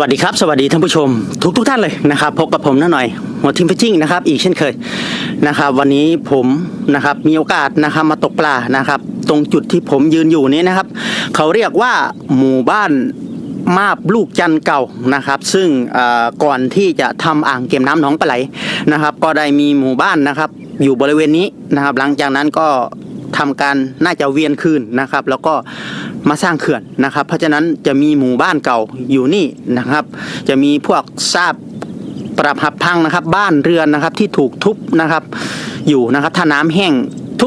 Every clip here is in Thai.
วัสดีครับ สวัสดีท่านผู้ชม ทุกทุกท่านเลยนะครับพบกับผมน้าหน่อยหัวทีมฟิชชิ่งนะครับอีกเช่นเคยนะครับ วันนี้ผมนะครับมีโอกาสนะครับมาตกปลานะครับ ตรงจุดที่ผมยืนอยู่นี้นะครับ เขาเรียกว่าหมู่บ้านมาบลูกจันเก่านะครับ ซึ่งก่อนที่จะทำอ่างเก็บน้ำหนองปลาไหลนะครับ ก็ได้มีหมู่บ้านนะครับ อยู่บริเวณนี้นะครับ หลังจากนั้นก็ ทำการน่าจะเวียนคืนนะครับ แล้วก็มาสร้างเขื่อนนะครับ เพราะฉะนั้นจะมีหมู่บ้านเก่าอยู่นี่นะครับ จะมีพวกซากปรับหับพังนะครับ บ้านเรือนนะครับที่ถูกทุบนะครับ อยู่นะครับ ถ้าน้ำแห้ง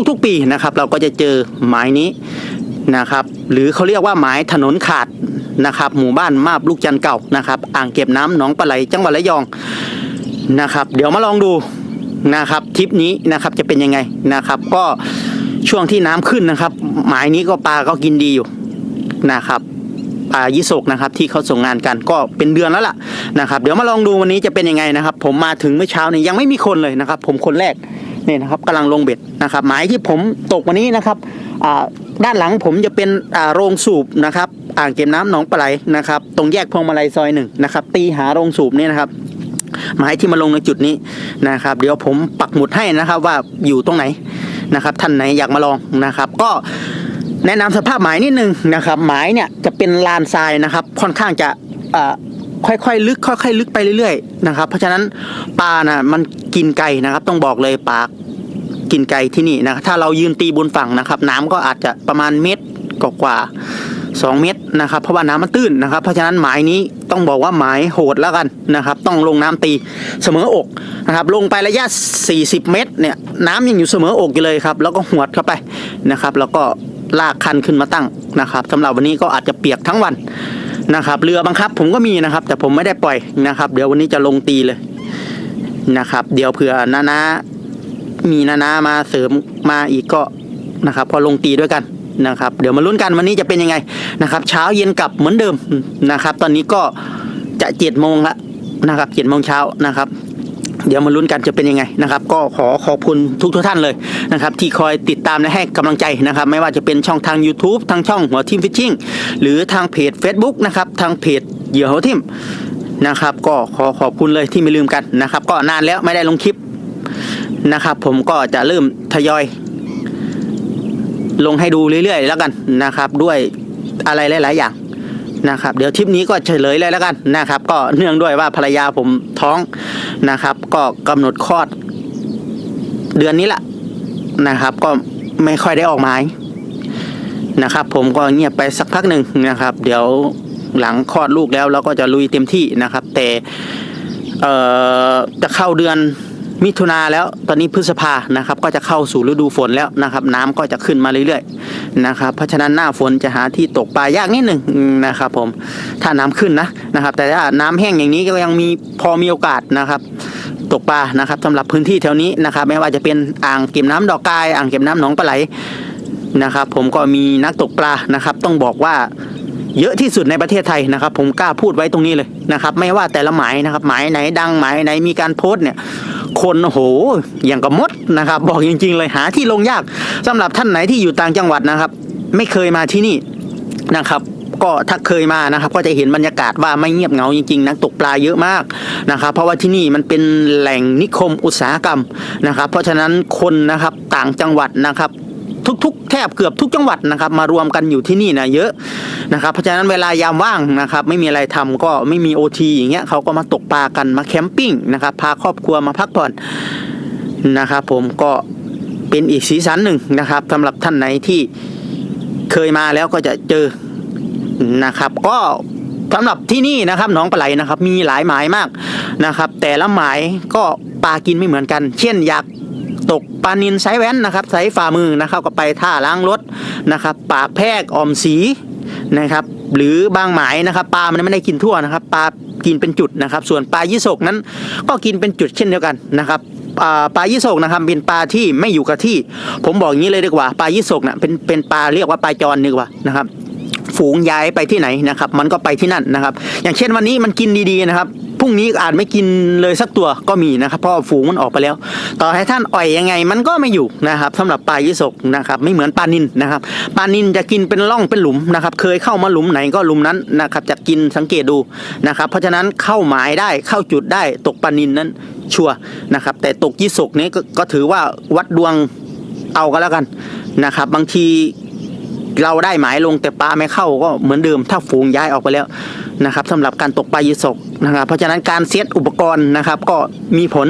ทุกๆปีนะครับ เราก็จะเจอหมายนี้นะครับ หรือเขาเรียกว่าหมายถนนขาดนะครับ หมู่บ้านมาบลูกจันเก่านะครับ อ่างเก็บน้ำหนองปลาไหลจังหวัดระยองนะครับ เดี๋ยวมาลองดูนะครับทริปนี้นะครับจะเป็นยังไงนะครับ ก็ ช่วงที่น้ำขึ้นนะครับ หมายนี้ก็ปลาก็กินดีอยู่นะครับปลายิโศกนะครับ ที่เขาส่งงานกันก็เป็นเดือนแล้วล่ะนะครับ เดี๋ยวมาลองดูวันนี้จะเป็นยังไงนะครับ ผมมาถึงเมื่อเช้านี้ยังไม่มีคนเลยนะครับ ผมคนแรกนี่นะครับกำลังลงเบ็ดนะครับ หมายที่ผมตกวันนี้นะครับด้านหลังผมจะเป็นโรงสูบนะครับ อ่างเก็บน้ำหนองปลาไหลนะครับ ตรงแยกพวงมาลัยซอยหนึ่งนะครับ ตีหาโรงสูบนี่นะครับหมายที่มาลงในจุดนี้นะครับ เดี๋ยวผมปักหมุดให้นะครับว่าอยู่ตรงไหน นะครับ ท่านไหนอยากมาลองนะครับ ก็แนะนำสภาพหมายนิดนึงนะครับ หมายเนี่ยจะเป็นลานทรายนะครับ ค่อนข้างจะค่อยๆลึกค่อยๆลึกไปเรื่อยๆนะครับ เพราะฉะนั้นปลานะมันกินไก่นะครับ ต้องบอกเลยปลากินไก่ที่นี่นะถ้าเรายืนตีบนฝั่งนะครับ น้ำก็อาจจะประมาณเม็ดกว่าๆ สองเมตรนะครับเพราะว่าน้ำมันตื้นนะครับ เพราะฉะนั้นหมายนี้ต้องบอกว่าหมายโหดแล้วกันนะครับ ต้องลงน้ำตีเสมออกนะครับ ลงไประยะ 40 เมตรเนี่ยน้ำยังอยู่เสมออกอยู่เลยครับ แล้วก็หวดเข้าไปนะครับ แล้วก็ลากคันขึ้นมาตั้งนะครับสำหรับวันนี้ก็อาจจะเปียกทั้งวันนะครับ เรือบังคับผมก็มีนะครับ แต่ผมไม่ได้ปล่อยนะครับ เดี๋ยววันนี้จะลงตีเลยนะครับ เดี๋ยวเผื่อนานามีนานามาเสริมมาอีกก็นะครับพอลงตีด้วยกัน นะครับเดี๋ยวมาลุ้นกันวันนี้จะเป็นยังไงนะครับ เช้าเย็นกลับเหมือนเดิมนะครับ ตอนนี้ก็จะเจ็ดโมงละนะครับเจ็ดโมงเช้านะครับเดี๋ยวมาลุ้นกันจะเป็นยังไงนะครับ ก็ขอขอบคุณทุกทุกท่านเลยนะครับ ที่คอยติดตามและให้กำลังใจนะครับ ไม่ว่าจะเป็นช่องทาง YouTube ทางช่องหัวทิมฟิชชิ่งหรือทางเพจ Facebook นะครับ ทางเพจเหยื่อหัวทิมนะครับ ก็ขอขอบคุณเลยที่ไม่ลืมกันนะครับ ก็นานแล้วไม่ได้ลงคลิปนะครับ ผมก็จะเริ่มทยอย ลงให้ดูเรื่อย ๆ แล้วกันนะครับ ด้วยอะไรหลาย ๆ อย่างนะครับ เดี๋ยวทริปนี้ก็เฉลยเลยแล้วกันนะครับ ก็เนื่องด้วยว่าภรรยาผมท้องนะครับ ก็กำหนดคลอด เดือนนี้แหละนะครับ ก็ไม่ค่อยได้ออกหมายนะครับ ผมก็เงียบไปสักพักหนึ่งนะครับ เดี๋ยวหลังคลอดลูกแล้วเราก็จะลุยเต็มที่นะครับ แต่จะเข้าเดือน มิถุนาแล้วตอนนี้พฤษภานะครับก็จะเข้าสู่ฤดูฝนแล้วนะครับ น้ำก็จะขึ้นมาเรื่อยๆนะครับเพราะฉะนั้นหน้าฝนจะหาที่ตกปลายากนิดหนึ่งนะครับผมถ้าน้ำขึ้นนะนะครับ แต่ถ้าน้ำแห้งอย่างนี้ก็ยังมีพอมีโอกาสนะครับตกปลานะครับสำหรับพื้นที่แถวนี้นะครับ ไม่ว่าจะเป็นอ่างเก็บน้ำดอกกาย อ่างเก็บน้ำหนองปลาไหลนะครับ ผมก็มีนักตกปลานะครับ ต้องบอกว่าเยอะที่สุดในประเทศไทยนะครับ ผมกล้าพูดไว้ตรงนี้เลยนะครับ ไม่ว่าแต่ละหมายนะครับ หมายไหนดังหมายไหนมีการโพสต์เนี่ย คนโหอย่างกับมดนะครับ บอกจริง ๆ เลยหาที่ลงยากสำหรับท่านไหนที่อยู่ต่างจังหวัดนะครับ ไม่เคยมาที่นี่นะครับก็ถ้าเคยมานะครับ ก็จะเห็นบรรยากาศว่าไม่เงียบเหงาจริงๆนักตกปลาเยอะมากนะครับ เพราะว่าที่นี่มันเป็นแหล่งนิคมอุตสาหกรรมนะครับ เพราะฉะนั้นคนนะครับต่างจังหวัดนะครับ ทุกๆ แทบเกือบทุกจังหวัดนะครับ มารวมกันอยู่ที่นี่นะเยอะนะครับ เพราะฉะนั้นเวลายามว่างนะครับ ไม่มีอะไรทำก็ไม่มีโอทีอย่างเงี้ยเขาก็มาตกปลากันมาแคมปิ้งนะครับ พาครอบครัวมาพักผ่อนนะครับ ผมก็เป็นอีกสีสันหนึ่งนะครับสำหรับท่านไหนที่เคยมาแล้วก็จะเจอนะครับ ก็สำหรับที่นี่นะครับหนองปลาไหลนะครับ มีหลายหมายมากนะครับ แต่ละหมายก็ปลากินไม่เหมือนกัน เช่นอยาก ตกปลานินไซแว้นนะครับไซฝ่ามือนะครับก็ไปท่าล้างรถนะครับปากแพรกออมสีนะครับหรือบางหมายนะครับปลามันไม่ได้กินทั่วนะครับปลากินเป็นจุดนะครับ ส่วนปลายี่สกนั้นก็กินเป็นจุดเช่นเดียวกันนะครับปลายี่สกนะครับเป็นปลาที่ไม่อยู่กับที่ ผมบอกงี้เลยดีกว่าปลายี่สกเนะเป็นเป็นปลาเรียกว่าปลาจรดีกว่านะครับ ฝูงย้ายไปที่ไหนนะครับ มันก็ไปที่นั่นนะครับ อย่างเช่นวันนี้มันกินดีๆนะครับพรุ่งนี้อาจไม่กินเลยสักตัวก็มีนะครับเพราะฝูงมันออกไปแล้ว ต่อให้ท่านอ่อยยังไงมันก็ไม่อยู่นะครับสำหรับปลายี่สกนะครับ ไม่เหมือนปลานินนะครับปลานินจะกินเป็นร่องเป็นหลุมนะครับ เคยเข้ามาหลุมไหนก็หลุมนั้นนะครับ จะกินสังเกตดูนะครับ เพราะฉะนั้นเข้าหมายได้เข้าจุดได้ตกปลานินนั้นชัวนะครับ แต่ตกยี่สกนี้ก็ก็ถือว่าวัดดวงเอาก็แล้วกันนะครับ บางที เราได้หมายลงแต่ปลาไม่เข้าก็เหมือนเดิมถ้าฝูงย้ายออกไปแล้วนะครับสำหรับการตกปลายีสกนะครับ เพราะฉะนั้นการเซตอุปกรณ์นะครับก็มีผล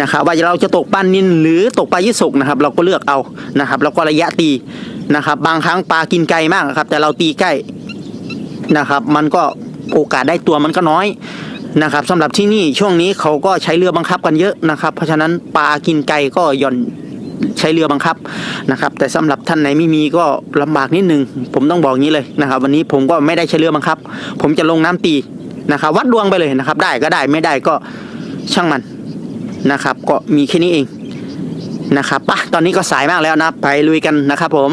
นะครับว่าเราจะตกปลานินหรือตกปลายีสกนะครับ เราก็เลือกเอานะครับแล้วก็ระยะตีนะครับ บางครั้งปลากินไกลมากนะครับ แต่เราตีใกล้นะครับ มันก็โอกาสได้ตัวมันก็น้อยนะครับสำหรับที่นี่ช่วงนี้เขาก็ใช้เรือบังคับกันเยอะนะครับ เพราะฉะนั้นปลากินไกลก็หย่อน ใช้เรือบังคับนะครับ แต่สำหรับท่านไหนไม่มีก็ลำบากนิดนึง ผมต้องบอกงี้เลยนะครับ วันนี้ผมก็ไม่ได้ใช้เรือบังคับ ผมจะลงน้ำตีนะครับ วัดดวงไปเลยนะครับ ได้ก็ได้ไม่ได้ก็ช่างมันนะครับ ก็มีแค่นี้เองนะครับปะตอนนี้ก็สายมากแล้วนะ ไปลุยกันนะครับผม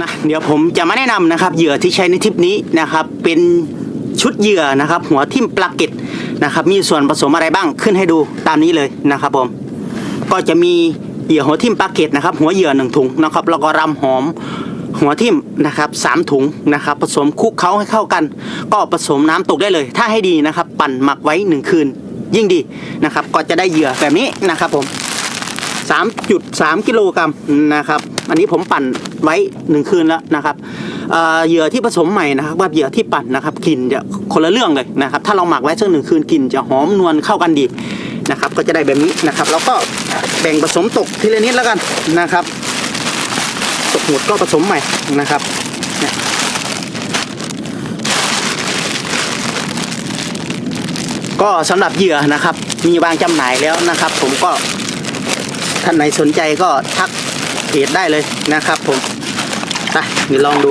นะเดี๋ยวผมจะมาแนะนำนะครับ เหยื่อที่ใช้ในทริปนี้นะครับ เป็นชุดเหยื่อนะครับ หัวทิ่มปลาเก็ตนะครับ มีส่วนผสมอะไรบ้างขึ้นให้ดูตามนี้เลยนะครับผม ก็จะมี เหยื่อหัวทิ่มปลาเกตนะครับ หัวเหยื่อหนึ่งถุงนะครับ แล้วก็รำหอมหัวทิ่มนะครับสามถุงนะครับ ผสมคลุกเคล้าให้เข้ากัน ก็ผสมน้ำตกได้เลย ถ้าให้ดีนะครับ ปั่นหมักไว้หนึ่งคืน ยิ่งดีนะครับ ก็จะได้เหยื่อแบบนี้นะครับผม3.3 กิโลกรัมนะครับ อันนี้ผมปั่นไว้หนึ่งคืนแล้วนะครับเเหยื่อที่ผสมใหม่นะครับกับเหยื่อที่ปั่นนะครับกลิ่นจะคนละเรื่องเลยนะครับ ถ้าเราหมักไว้สักหนึ่งคืนกลิ่นจะหอมนวลเข้ากันดี ก็จะได้แบบนี้นะครับแล้วก็แบ่งผสมตกทีละนิดแล้วกันนะครับ ตกหมดก็ผสมใหม่นะครับเนี่ยก็สำหรับเหยื่อนะครับ มีวางจำหน่ายแล้วนะครับ ผมก็ท่านไหนสนใจก็ทักเพจได้เลยนะครับ ผมไปเดี๋ยวลองดู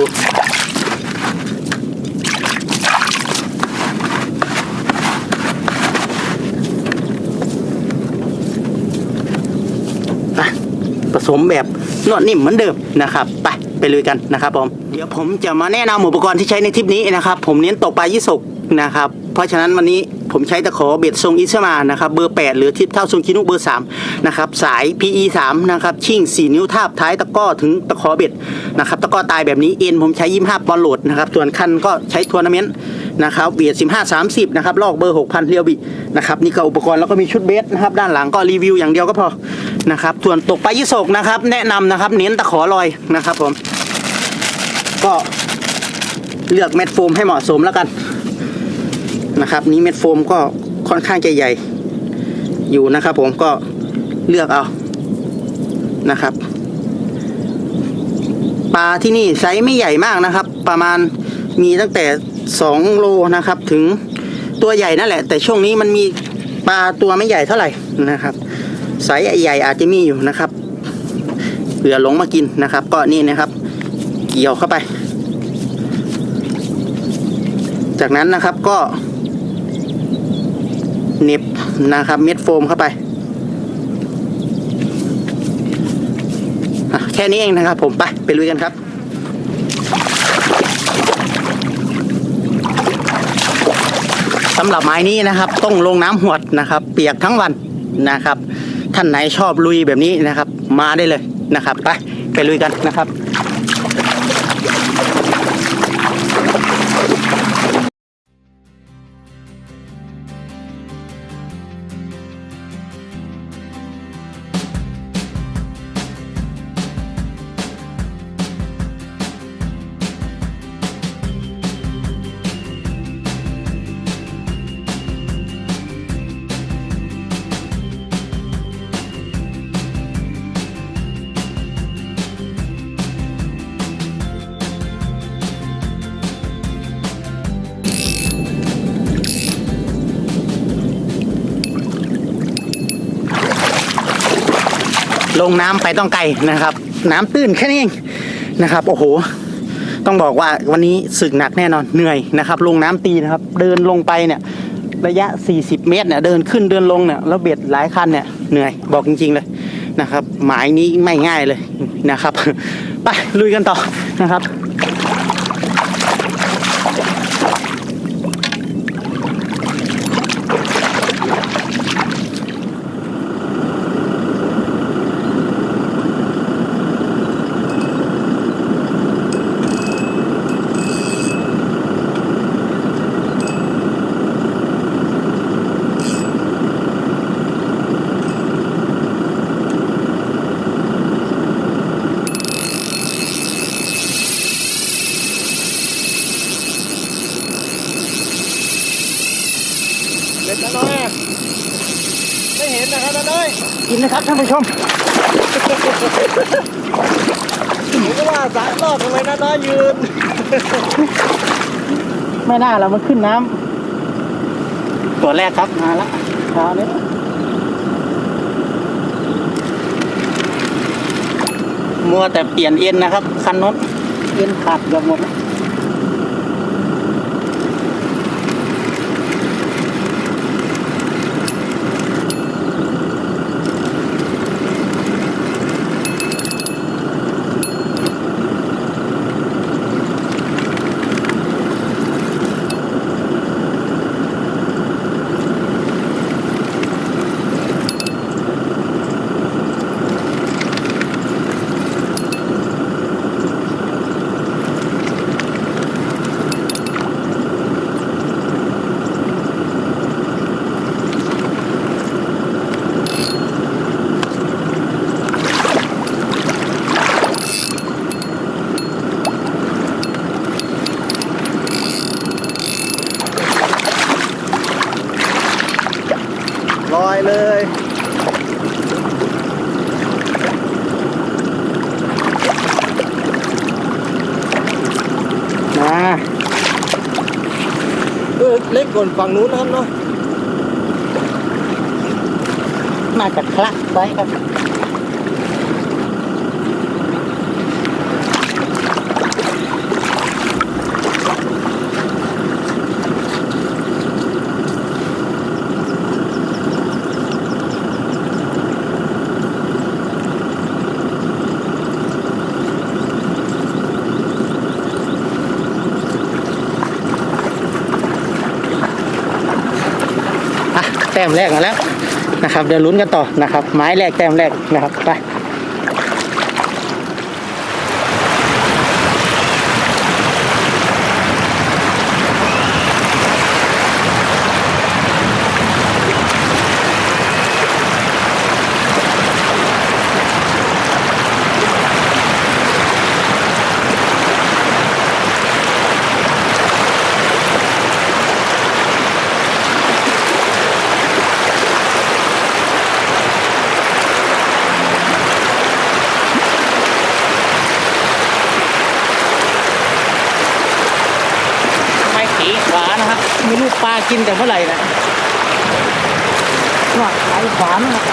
ผสมแบบนวดนิ่มเหมือนเดิมนะครับไปไปลุยกันนะครับผมเดี๋ยวผมจะมาแนะนำอุปกรณ์ที่ใช้ในทริปนี้นะครับผมเน้นตกปลายี่สกนะครับเพราะฉะนั้นวันนี้ผมใช้ตะขอเบ็ดทรงอิสมานะครับเบอร์ 8 หรือทิปเท่าทรงคินุเบอร์3นะครับสาย PE 3นะครับชิ่ง 4 นิ้วทาบท้ายตะก้อถึงตะขอเบ็ดนะครับตะก้อตายแบบนี้เอ็นผมใช้25ปอนด์โหลดนะครับส่วนคันก็ใช้ทัวร์นาเมนต์นะครับเบียด15 30นะครับลอกเบอร์ 6,000เรียวบินะครับนี่ก็อุปกรณ์แล้วก็มีชุดเบสนะครับด้านหลังก็รีวิวอย่างเดียวก็พอ นะครับส่วนตกปลายี่สกนะครับ แนะนำนะครับ เน้นตะขอลอยนะครับผม ก็เลือกเม็ดโฟมให้เหมาะสมแล้วกันนะครับ นี้เม็ดโฟมก็ค่อนข้างจะใหญ่ อยู่นะครับ ผมก็เลือกเอานะครับปลาที่นี่ไซส์ไม่ใหญ่มากนะครับ ประมาณมีตั้งแต่ 2 โลนะครับ ถึงตัวใหญ่นั่นแหละ แต่ช่วงนี้มันมีปลาตัวไม่ใหญ่เท่าไหร่นะครับ ไซส์ใหญ่อาจจะมีอยู่นะครับเผื่อหลงมากินนะครับ ก็นี่นะครับ เกี่ยวเข้าไป จากนั้นนะครับก็เน็บนะครับเม็ดโฟมเข้าไปแค่นี้เองนะครับ ผมไปไปลุยกันครับสำหรับไม้นี้นะครับ ต้องลงน้ำหวดนะครับ เปียกทั้งวันนะครับ ท่านไหนชอบลุยแบบนี้นะครับ มาได้เลยนะครับ ไปไปลุยกันนะครับ ลงน้ำไปต้องไกลนะครับ น้ำตื้นแค่นี้เองนะครับ โอ้โห ต้องบอกว่าวันนี้สึกหนักแน่นอนเหนื่อยนะครับ ลงน้ำตีนะครับ เดินลงไปเนี่ย ระยะ 40 เมตรเนี่ยเดินขึ้นเดินลงเนี่ยแล้วเบ็ดหลายคันเนี่ยเหนื่อยบอกจริง ๆ เลยนะครับ หมายนี้ไม่ง่ายเลยนะครับ ไปลุยกันต่อนะครับ เไม่เห็นนะครับน้าน้อย กินนะครับท่านผู้ชมผมก็ว่าสามรอบทำไมน้าน้อยยืน ไม่น่าเรามันขึ้นน้ำตัวแรกครับมาแล้วเช้านี้มัวแต่เปลี่ยนเอ็นนะครับ คันนู้นเอ็นขาดเกือบหมดแล้ว ลอยเลย มา เอ อเล็กกว่าฝั่งนู้นนะครับเนาะน่าจะคลักไว้ครับ แต้มแรกมาแล้วนะครับ เดี๋ยวลุ้นกันต่อนะครับ ไม้แรกแต้มแรกนะครับไปไม้ขีขวานะครับไม่รู้ปลากิน แต่เมื่อไหร่นะว่าไม้ขวานะครับ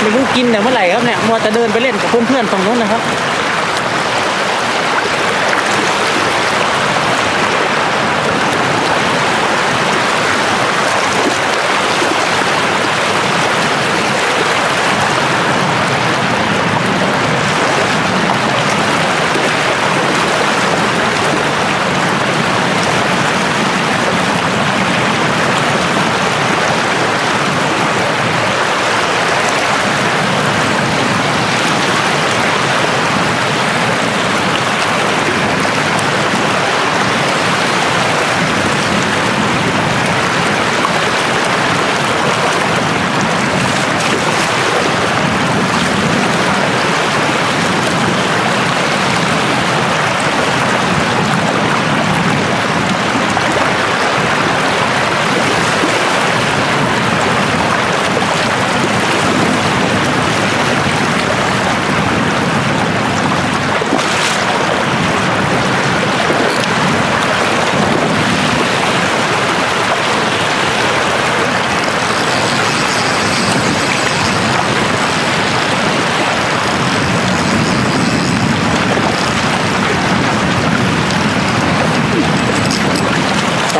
ไม่รู้กินแต่เมื่อไหร่ครับเนี่ยมัวแต่เดินไปเล่นกับเพื่อนๆตรงนู้นนะครับ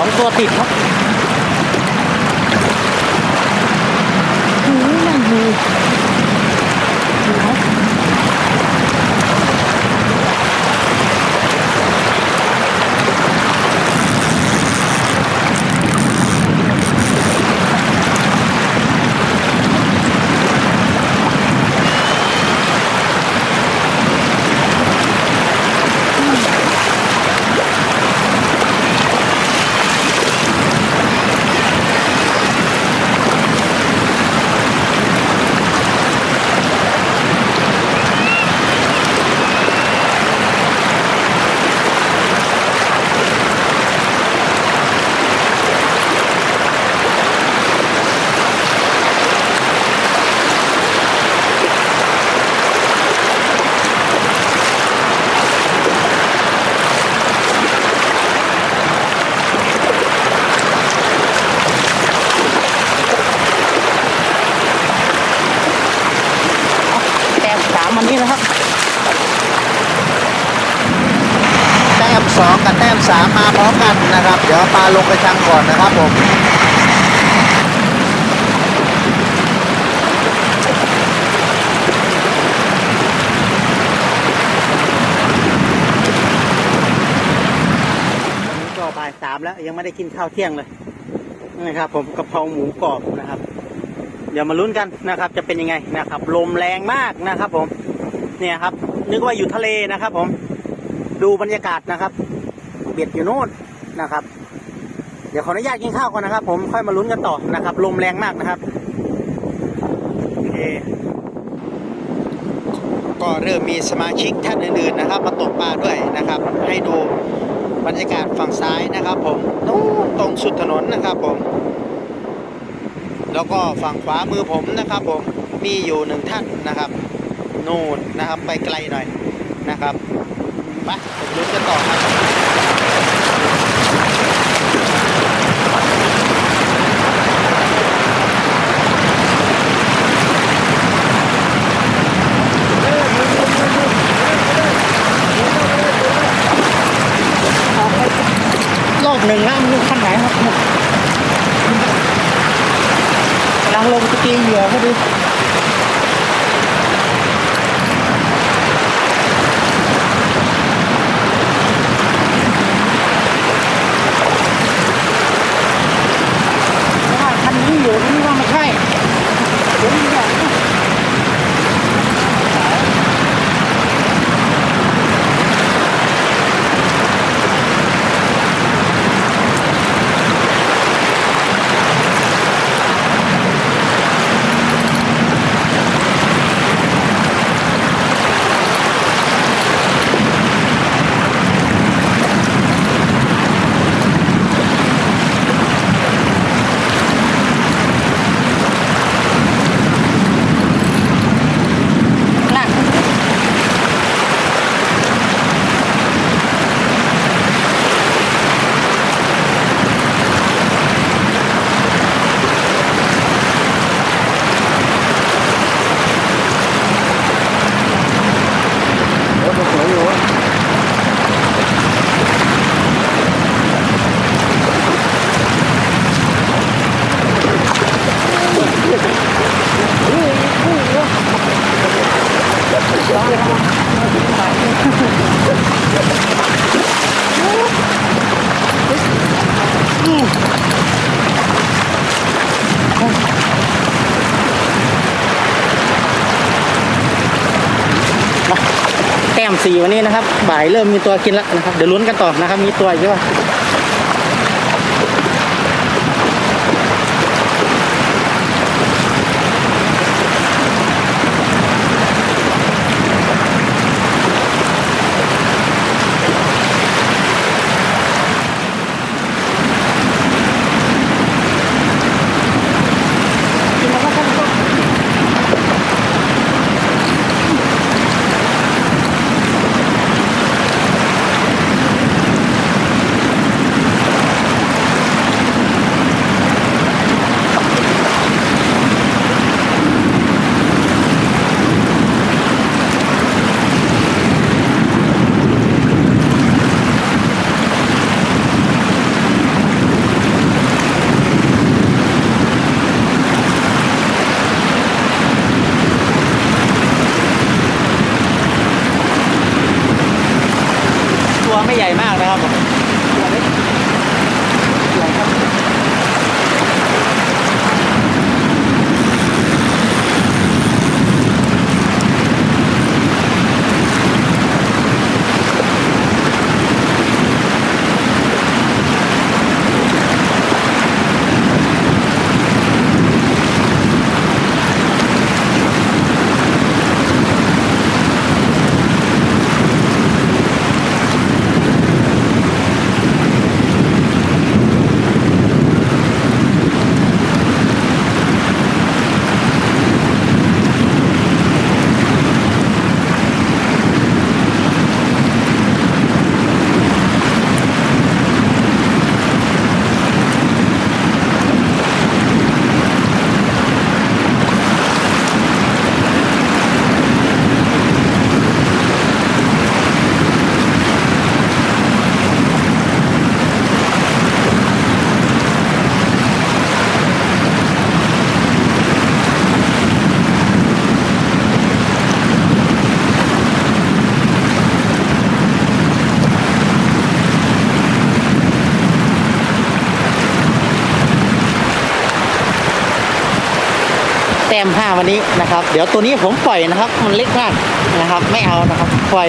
องตัวติดครับาลงกระชังก่อนนะครับผมนี่ก็บ่ายสามแล้วยังไม่ได้กินข้าวเที่ยงเลยนะครับ ผมกะเพราหมูกรอบนะครับ เดี๋ยวมาลุ้นกันนะครับ จะเป็นยังไงนะครับ ลมแรงมากนะครับ ผมเนี่ยครับ นึกว่าอยู่ทะเลนะครับ ผมดูบรรยากาศนะครับ เบียดอยู่โน่นนะครับ ดี๋ยวขออนุญาตกินข้าวก่อนนะครับ ผมค่อยมาลุ้นกันต่อนะครับลมแรงมากนะครับโอเคก็เริ่มมีสมาชิกท่านอื่นๆนะครับ มาตกปลาด้วยนะครับ ให้ดูบรรยากาศฝั่งซ้ายนะครับ ผมนู้นตรงสุดถนนนะครับผม แล้วก็ฝั่งขวามือผมนะครับ ผมมีอยู่หนึ่งท่านนะครับ นู่นนะครับไปไกลหน่อยนะครับไปผมลุ้นกันต่อครับ รอบหนึ่งแล้วมันขั้นไหนครับกำลังลงจะตีเหยื่อพอดีว่าคันนี้อยู่นี่ว่าไม่ใช่เดี๋ยวนี้เนี่ยหนัก รถมันสวยอยู่วะ แต้ม สี่วันนี้นะครับ บ่ายเริ่มมีตัวกินแล้วนะครับ เดี๋ยวลุ้นกันต่อนะครับ มีตัวอีกว่า ปะมห้าวันนี้นะครับ เดี๋ยวตัวนี้ผมปล่อยนะครับ มันเล็กมากนะครับ ไม่เอานะครับปล่อย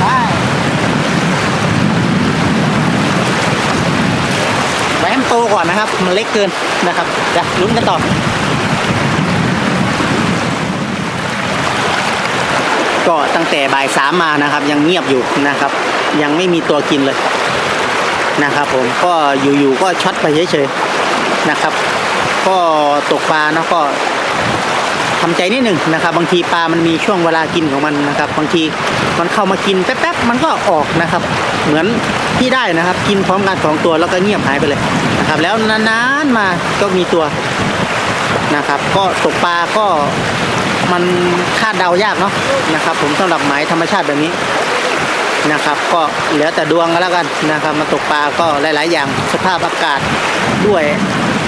ไปไว้ให้มันโตก่อนนะครับ มันเล็กเกินนะครับเดี๋ยวลุ้นกันต่อก็ตั้งแต่บ่ายสามมานะครับ ยังเงียบอยู่นะครับ ยังไม่มีตัวกินเลย นะครับผมก็อยู่ๆก็ช็อตไปเฉยๆนะครับ ก็ตกปลาเนาะก็ทำใจนิดหนึ่งนะครับ บางทีปลามันมีช่วงเวลากินของมันนะครับ บางทีมันเข้ามากินแป๊บๆมันก็ออกนะครับ เหมือนที่ได้นะครับ กินพร้อมกันสองตัวแล้วก็เงียบหายไปเลยนะครับ แล้วนานๆมาก็มีตัวนะครับ ก็ตกปลาก็มันคาดเดายากเนาะนะครับ ผมสำหรับหมายธรรมชาติแบบนี้ นะครับ ก็เหลือแต่ดวงก็แล้วกันนะครับมาตกปลาก็หลาย ๆ อย่างสภาพอากาศด้วย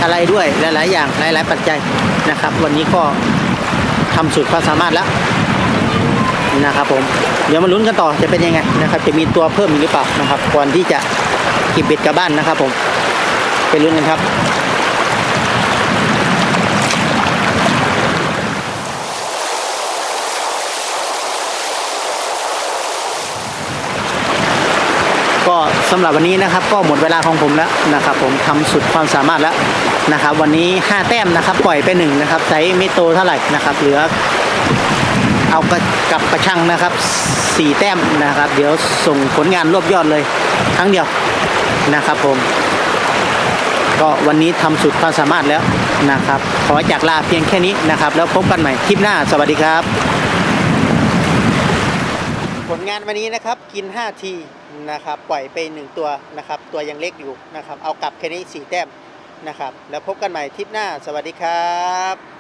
อะไรด้วยหลาย ๆ อย่างหลาย ๆ ปัจจัยนะครับ วันนี้ก็ทำสุดความสามารถแล้วนะครับผมเดี๋ยวมาลุ้นกันต่อจะเป็นยังไงนะครับ จะมีตัวเพิ่มอีกหรือเปล่านะครับ ก่อนที่จะเก็บเบ็ดกลับบ้านนะครับ ผมไปลุ้นกันครับ สำหรับวันนี้นะครับ ก็หมดเวลาของผมแล้วนะครับ ผมทำสุดความสามารถแล้วนะครับ วันนี้ 5 แต้มนะครับปล่อยไปหนึ่งนะครับไซส์ไม่โตเท่าไหร่นะครับเหลือเอากระกับกระชังนะครับ 4 แต้มนะครับ เดี๋ยวส่งผลงานรวบยอดเลยครั้งเดียวนะครับผม ก็วันนี้ทำสุดความสามารถแล้วนะครับ ขอจากลาเพียงแค่นี้นะครับ แล้วพบกันใหม่คลิปหน้าสวัสดีครับ ผลงานวันนี้นะครับกิน 5 ที นะครับปล่อยไป 1 ตัวนะครับ ตัวยังเล็กอยู่นะครับ เอากลับแค่นี้4แต้มนะครับ แล้วพบกันใหม่ทริปหน้า สวัสดีครับ